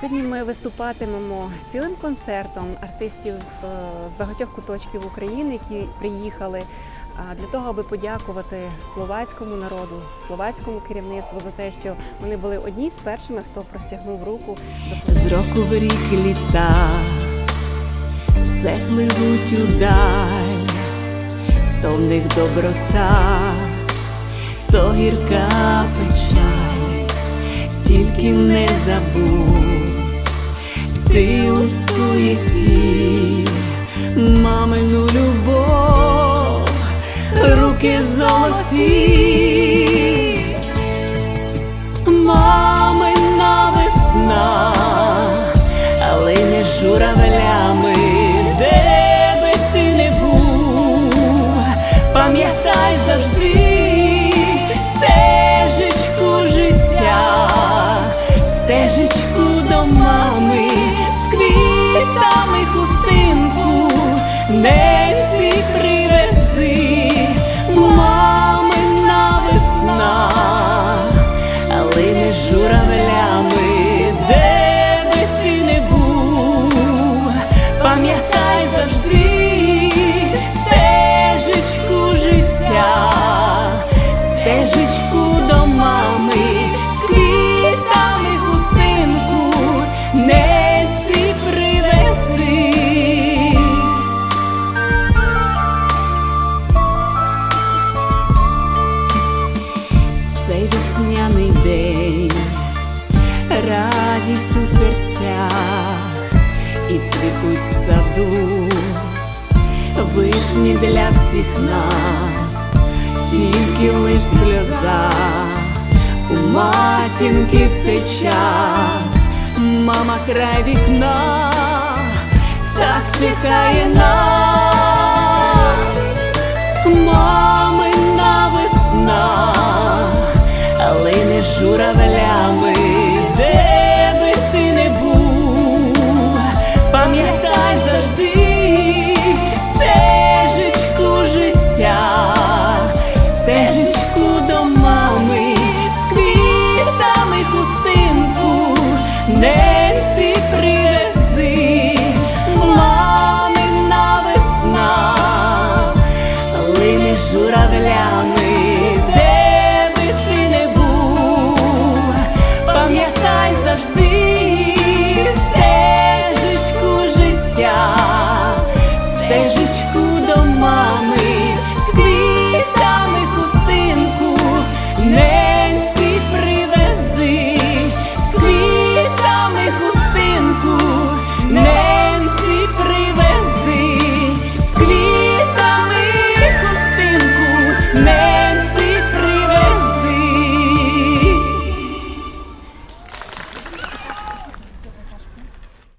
Сьогодні ми виступатимемо цілим концертом артистів е, з багатьох куточків України, які приїхали для того, аби подякувати словацькому народу, словацькому керівництву за те, що вони були одні з першими, хто простягнув руку З року в рік літа все пливуть удаль, то в них доброта, то гірка печаль, тільки не забудь ти у суєті, мамину любов, руки золоті. Радість у серцях і цвітуть в саду, вишні для всіх нас, тільки лиш сльоза у матінки в цей час, мама край вікна, так чекає нас melhor.